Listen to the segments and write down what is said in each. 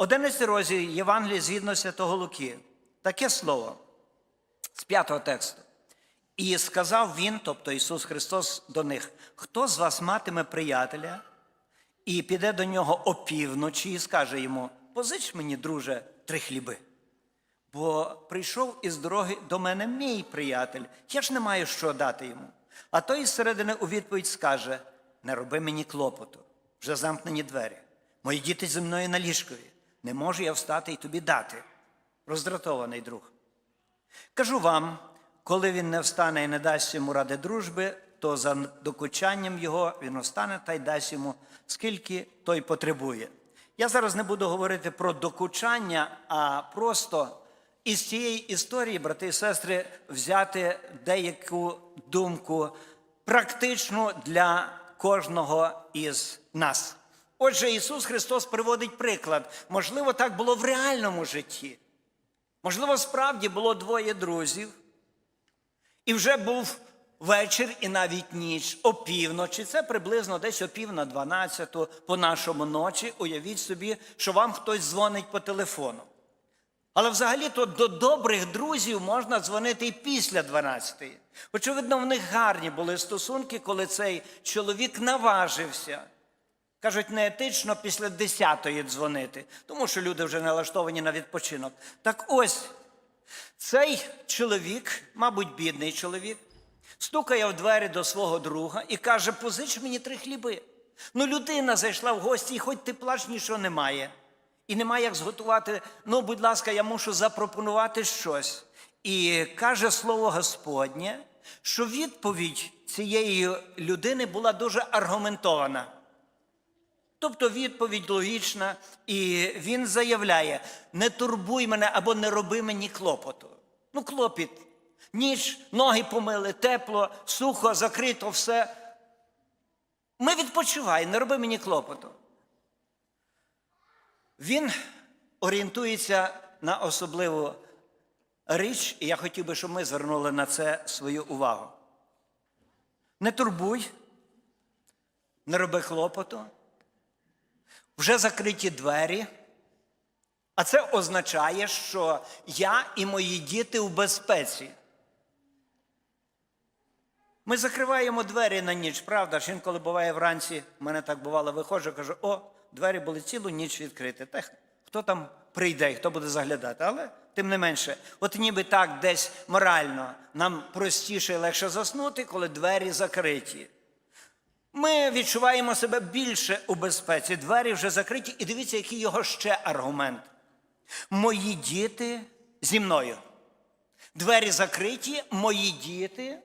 11 розділ Євангелії згідно Святого Луки. Таке слово з п'ятого тексту. І сказав він, тобто Ісус Христос, до них: хто з вас матиме приятеля і піде до нього опівночі і скаже йому: Позич мені, друже, три хліби. Бо прийшов із дороги до мене мій приятель, я ж не маю що дати йому. А той із середини у відповідь скаже: Не роби мені клопоту, вже замкнені двері. Мої діти зі мною на ліжкові. Не можу я встати і тобі дати. Роздратований друг. Кажу вам, коли він не встане і не дасть йому ради дружби, то за докучанням його він встане та й дасть йому, скільки той потребує. Я зараз не буду говорити про докучання, а просто із цієї історії, брати і сестри, взяти деяку думку практичну для кожного із нас. Отже, Ісус Христос приводить приклад. Можливо, так було в реальному житті. Можливо, справді було двоє друзів, і вже був вечір і навіть ніч, опівночі. Це приблизно десь о пів на дванадцяту по нашому ночі. Уявіть собі, що вам хтось дзвонить по телефону. Але взагалі-то до добрих друзів можна дзвонити і після 12-ї. Очевидно, в них гарні були стосунки, коли цей чоловік наважився. Кажуть, неетично після 10-ї дзвонити, тому що люди вже налаштовані на відпочинок. Так ось цей чоловік, мабуть, бідний чоловік, стукає в двері до свого друга і каже: позич мені три хліби. Ну, людина зайшла в гості, і хоч ти плач, нічого немає. І немає як зготувати. Ну, будь ласка, я мушу запропонувати щось. І каже слово Господнє, що відповідь цієї людини була дуже аргументована. Тобто відповідь логічна, і він заявляє: не турбуй мене або не роби мені клопоту. Ну, клопіт. Ніч, ноги помили, тепло, сухо, закрито, все. Ми відпочивай, не роби мені клопоту. Він орієнтується на особливу річ, і я хотів би, щоб ми звернули на це свою увагу. Не турбуй, не роби клопоту вже закриті двері, а це означає, що я і мої діти у безпеці. Ми закриваємо двері на ніч, правда ж інколи буває вранці, в мене так бувало, виходжу, кажу, о, двері були цілу ніч відкриті. Та хто там прийде, хто буде заглядати? Але тим не менше, от ніби так десь морально нам простіше і легше заснути, коли двері закриті. Ми відчуваємо себе більше у безпеці. Двері вже закриті, і дивіться, який його ще аргумент. Мої діти зі мною. Двері закриті, мої діти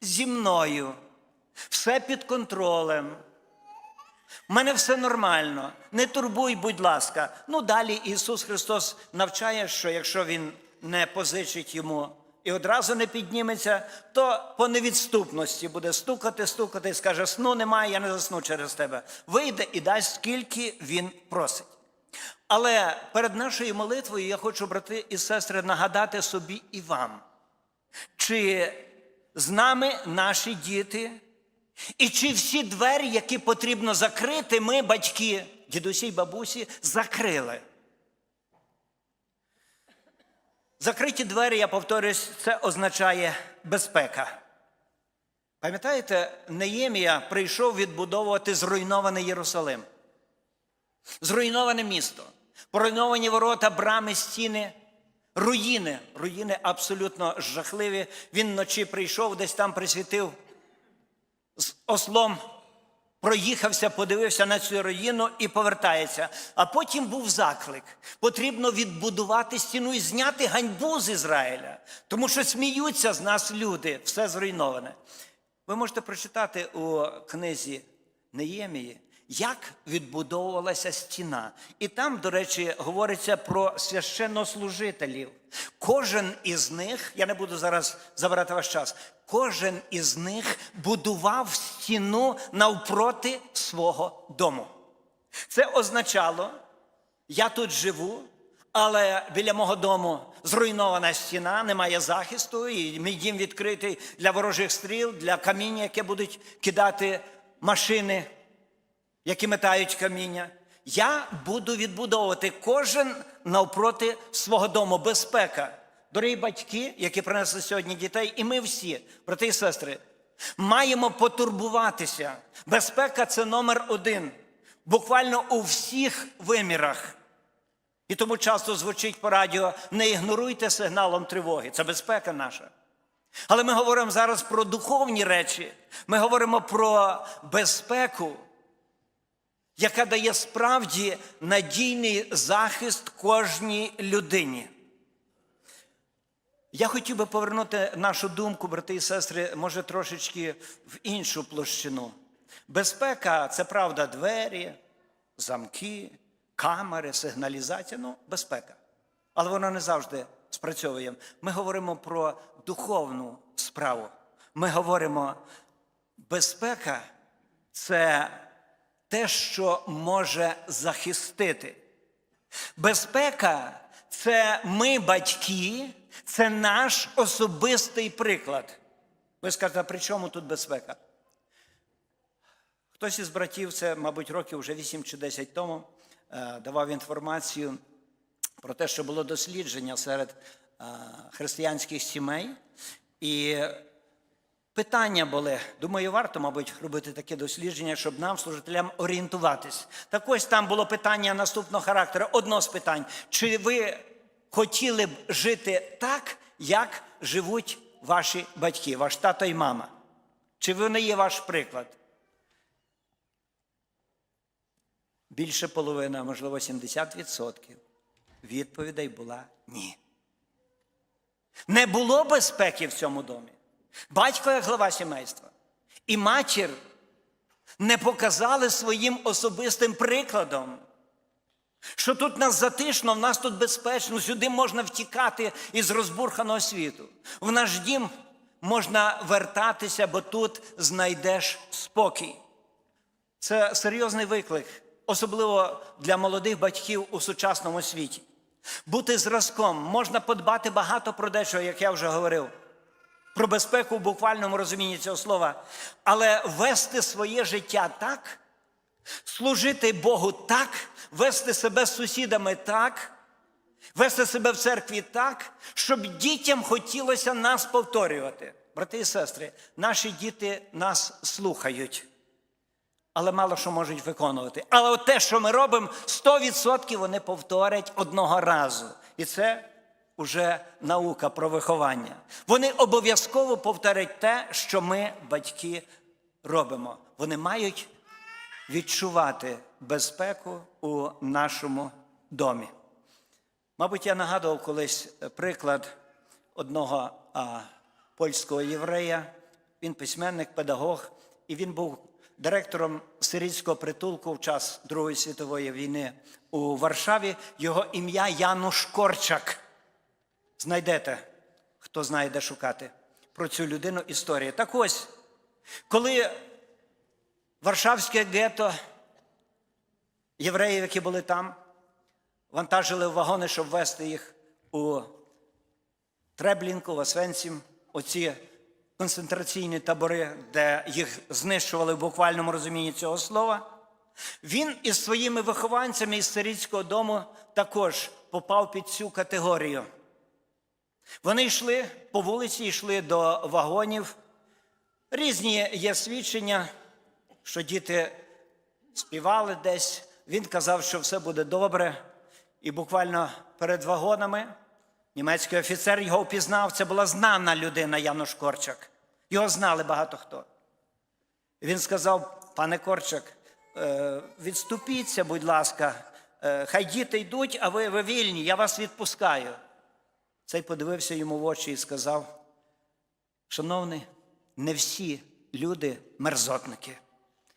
зі мною. Все під контролем. У мене все нормально. Не турбуй, будь ласка. Ну далі Ісус Христос навчає, що якщо Він не позичить йому і одразу не підніметься, то по невідступності буде стукати, стукати і скаже: сну немає, я не засну через тебе. Вийде і дасть, скільки він просить. Але перед нашою молитвою я хочу, брати і сестри, нагадати собі і вам, чи з нами наші діти, і чи всі двері, які потрібно закрити, ми, батьки, дідусі й бабусі, закрили. Закриті двері, я повторюсь, це означає безпека. Пам'ятаєте, Неємія прийшов відбудовувати зруйнований Єрусалим. Зруйноване місто, поруйновані ворота, брами, стіни, руїни. Руїни абсолютно жахливі. Він вночі прийшов, десь там присвітив з ослом, проїхався, подивився на цю руїну і повертається. А потім був заклик. Потрібно відбудувати стіну і зняти ганьбу з Ізраїля, тому що сміються з нас люди, все зруйноване. Ви можете прочитати у книзі Неємії, як відбудовувалася стіна. І там, до речі, говориться про священнослужителів. Кожен із них, я не буду зараз забирати ваш час, кожен із них будував стіну навпроти свого дому. Це означало, я тут живу, але біля мого дому зруйнована стіна, немає захисту, і мій дім відкритий для ворожих стріл, для каміння, яке будуть кидати машини, які метають каміння. Я буду відбудовувати кожен навпроти свого дому. Безпека. Дорогі батьки, які принесли сьогодні дітей, і ми всі, брати і сестри, маємо потурбуватися. Безпека це номер один. Буквально у всіх вимірах. І тому часто звучить по радіо: не ігноруйте сигналом тривоги. Це безпека наша. Але ми говоримо зараз про духовні речі. Ми говоримо про безпеку, яка дає справді надійний захист кожній людині. Я хотів би повернути нашу думку, брати і сестри, може трошечки в іншу площину. Безпека це правда двері, замки, камери, сигналізація ну, безпека. Але вона не завжди спрацьовує. Ми говоримо про духовну справу. Ми говоримо, безпека це те, що може захистити. Безпека це ми, батьки, це наш особистий приклад. Ви скажете, а при чому тут безпека? Хтось із братів, це, мабуть, років вже 8 чи 10 тому, е, давав інформацію про те, що було дослідження серед е, християнських сімей. І питання були, думаю, варто, мабуть, робити таке дослідження, щоб нам, служителям, орієнтуватись. Так ось там було питання наступного характеру. Одно з питань: чи ви хотіли б жити так, як живуть ваші батьки, ваш тато і мама? Чи вони є ваш приклад? Більше половини, можливо 70% відповідей була ні. Не було безпеки в цьому домі. Батько як глава сімейства і матір не показали своїм особистим прикладом, що тут нас затишно, в нас тут безпечно, сюди можна втікати із розбурханого світу. В наш дім можна вертатися, бо тут знайдеш спокій. Це серйозний виклик, особливо для молодих батьків у сучасному світі. Бути зразком можна подбати багато про дещо, як я вже говорив, про безпеку в буквальному розумінні цього слова, але вести своє життя так, служити Богу так, вести себе з сусідами так, вести себе в церкві так, щоб дітям хотілося нас повторювати. Брати і сестри, наші діти нас слухають але мало що можуть виконувати. Але от те, що ми робимо, 100% вони повторять одного разу. І це вже наука про виховання. Вони обов'язково повторять те, що ми, батьки, робимо. Вони мають відчувати безпеку у нашому домі. Мабуть, я нагадував колись приклад одного а, польського єврея. Він письменник, педагог, і він був директором сирійського притулку в час Другої світової війни у Варшаві. Його ім'я Януш Корчак. Знайдете, хто знає, де шукати про цю людину історії. Так ось, коли Варшавське гетто, євреїв, які були там, вантажили в вагони, щоб вести їх у Треблінку, в Освенцім, оці концентраційні табори, де їх знищували в буквальному розумінні цього слова. Він із своїми вихованцями із сирійського дому також попав під цю категорію. Вони йшли по вулиці, йшли до вагонів. Різні є свідчення, що діти співали десь. Він казав, що все буде добре. І буквально перед вагонами німецький офіцер його впізнав. Це була знана людина Януш Корчак. Його знали багато хто. Він сказав: пане Корчак, е, відступіться, будь ласка, е, хай діти йдуть, а ви, ви вільні, я вас відпускаю. Цей подивився йому в очі і сказав: Шановний, не всі люди мерзотники.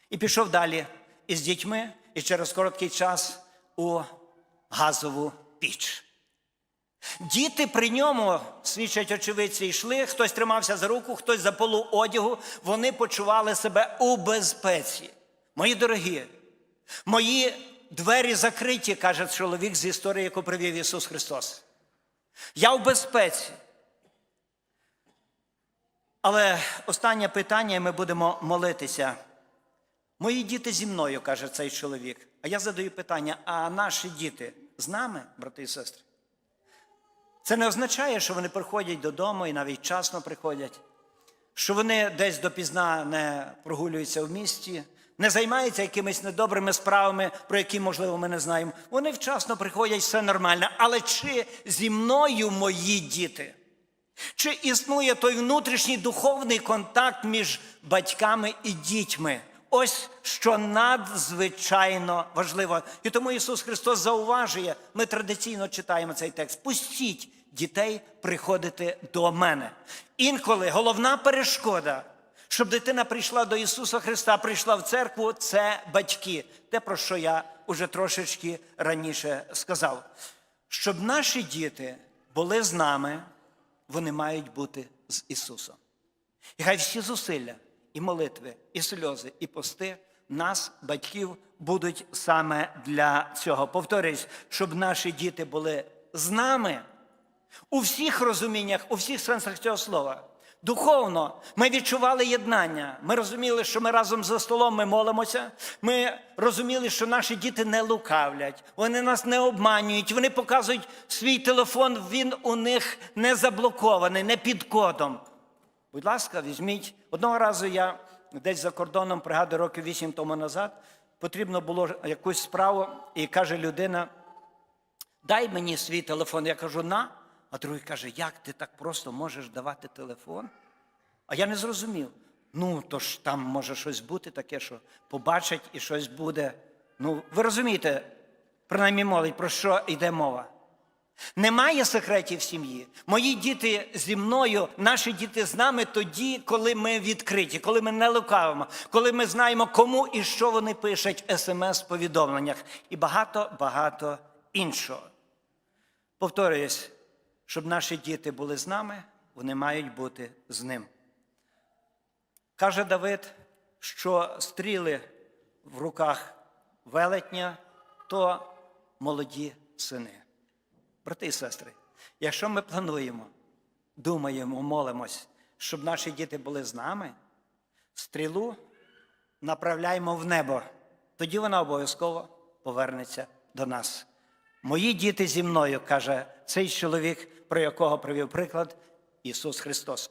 І пішов далі із дітьми і через короткий час у газову піч. Діти при ньому, свідчать очевидці, йшли, хтось тримався за руку, хтось за полу одягу, вони почували себе у безпеці. Мої дорогі, мої двері закриті, каже чоловік з історії, яку привів Ісус Христос. Я в безпеці. Але останнє питання, і ми будемо молитися. Мої діти зі мною, каже цей чоловік. А я задаю питання: а наші діти з нами, брати і сестри? Це не означає, що вони приходять додому і навіть вчасно приходять, що вони десь допізна не прогулюються в місті, не займаються якимись недобрими справами, про які, можливо, ми не знаємо. Вони вчасно приходять, все нормально. Але чи зі мною мої діти? Чи існує той внутрішній духовний контакт між батьками і дітьми? Ось що надзвичайно важливо. І тому Ісус Христос зауважує, ми традиційно читаємо цей текст. Пустіть дітей приходити до мене. Інколи головна перешкода, щоб дитина прийшла до Ісуса Христа, прийшла в церкву, це батьки. Те, про що я уже трошечки раніше сказав. Щоб наші діти були з нами, вони мають бути з Ісусом. І хай всі зусилля, і молитви, і сльози, і пости нас, батьків, будуть саме для цього. Повторюсь, щоб наші діти були з нами у всіх розуміннях, у всіх сенсах цього слова. Духовно ми відчували єднання. Ми розуміли, що ми разом за столом ми молимося. Ми розуміли, що наші діти не лукавлять, вони нас не обманюють, вони показують свій телефон, він у них не заблокований, не під кодом. Будь ласка, візьміть. Одного разу я десь за кордоном, пригадую, років вісім тому назад, потрібно було якусь справу, і каже людина: дай мені свій телефон. Я кажу, на. А другий каже, як ти так просто можеш давати телефон? А я не зрозумів. Ну, то ж там може щось бути таке, що побачать і щось буде. Ну, ви розумієте, принаймні молодь, про що йде мова. Немає секретів в сім'ї. Мої діти зі мною, наші діти з нами тоді, коли ми відкриті, коли ми не лукавимо, коли ми знаємо, кому і що вони пишуть в смс-повідомленнях і багато-багато іншого. Повторююсь, щоб наші діти були з нами, вони мають бути з ним. Каже Давид, що стріли в руках велетня то молоді сини. Брати і сестри, якщо ми плануємо, думаємо, молимось, щоб наші діти були з нами, стрілу направляємо в небо, тоді вона обов'язково повернеться до нас. Мої діти зі мною, каже цей чоловік, про якого привів приклад Ісус Христос.